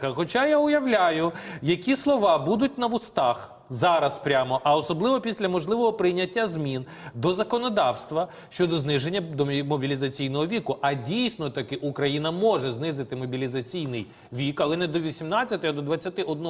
Хоча я уявляю, які слова будуть на вустах зараз прямо, а особливо після можливого прийняття змін до законодавства щодо зниження до мобілізаційного віку. А дійсно таки Україна може знизити мобілізаційний вік, але не до 18, а до 21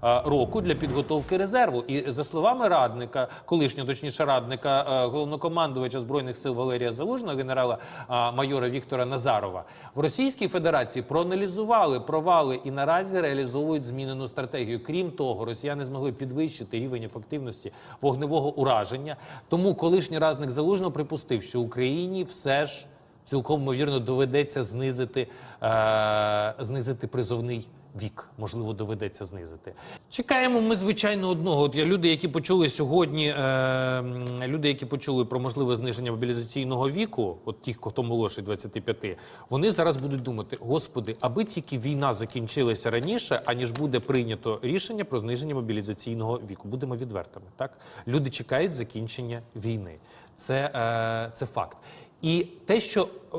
а, року для підготовки резерву. І за словами радника, колишнього точніше радника головнокомандувача збройних сил Валерія Залужного, генерала майора Віктора Назарова, в Російській Федерації проаналізували провали і наразі реалізовують змінену стратегію. Крім того, росіяни змогли підвищити рівень ефективності вогневого ураження. Тому колишній радник Залужного припустив, що Україні все ж цілком ймовірно доведеться знизити, е, знизити призовний. Вік можливо доведеться знизити. Чекаємо ми звичайно одного. От я люди, які почули сьогодні, е, люди, які почули про можливе зниження мобілізаційного віку, от ті, хто молодший 25, вони зараз будуть думати: господи, аби тільки війна закінчилася раніше, аніж буде прийнято рішення про зниження мобілізаційного віку. Будемо відвертими. Так люди чекають закінчення війни. Це, е, це факт. І те, що е,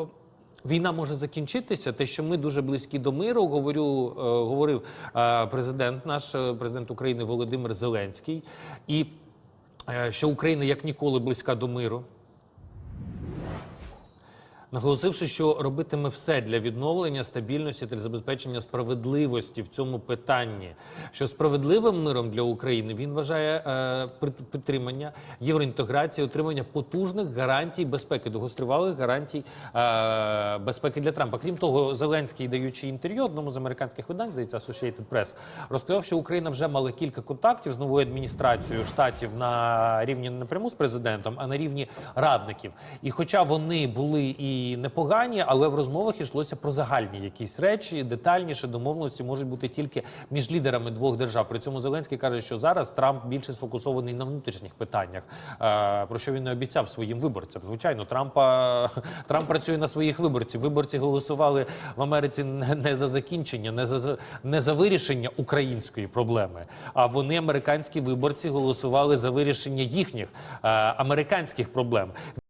Війна може закінчитися. Те, що ми дуже близькі до миру, говорю, е, говорив е, президент, наш президент України Володимир Зеленський, і що Україна як ніколи близька до миру. Наголосивши, що робитиме все для відновлення стабільності та забезпечення справедливості в цьому питанні, що справедливим миром для України він вважає е, підтримання євроінтеграції, отримання потужних гарантій безпеки, довгостривалих гарантій е, безпеки для Трампа. Крім того, Зеленський, даючи інтерв'ю одному з американських видань, здається, Associated Press, розказав, що Україна вже мала кілька контактів з новою адміністрацією штатів на рівні не напряму з президентом, а на рівні радників. І хоча вони були і непогані, але в розмовах йшлося про загальні якісь речі, детальніше домовленості можуть бути тільки між лідерами двох держав. При цьому Зеленський каже, що зараз Трамп більше сфокусований на внутрішніх питаннях, е, про що він не обіцяв своїм виборцям. Звичайно, Трампа Трамп працює на своїх виборців. Виборці голосували в Америці не не за закінчення, не за не за вирішення української проблеми. А вони, американські виборці, голосували за вирішення їхніх е, американських проблем.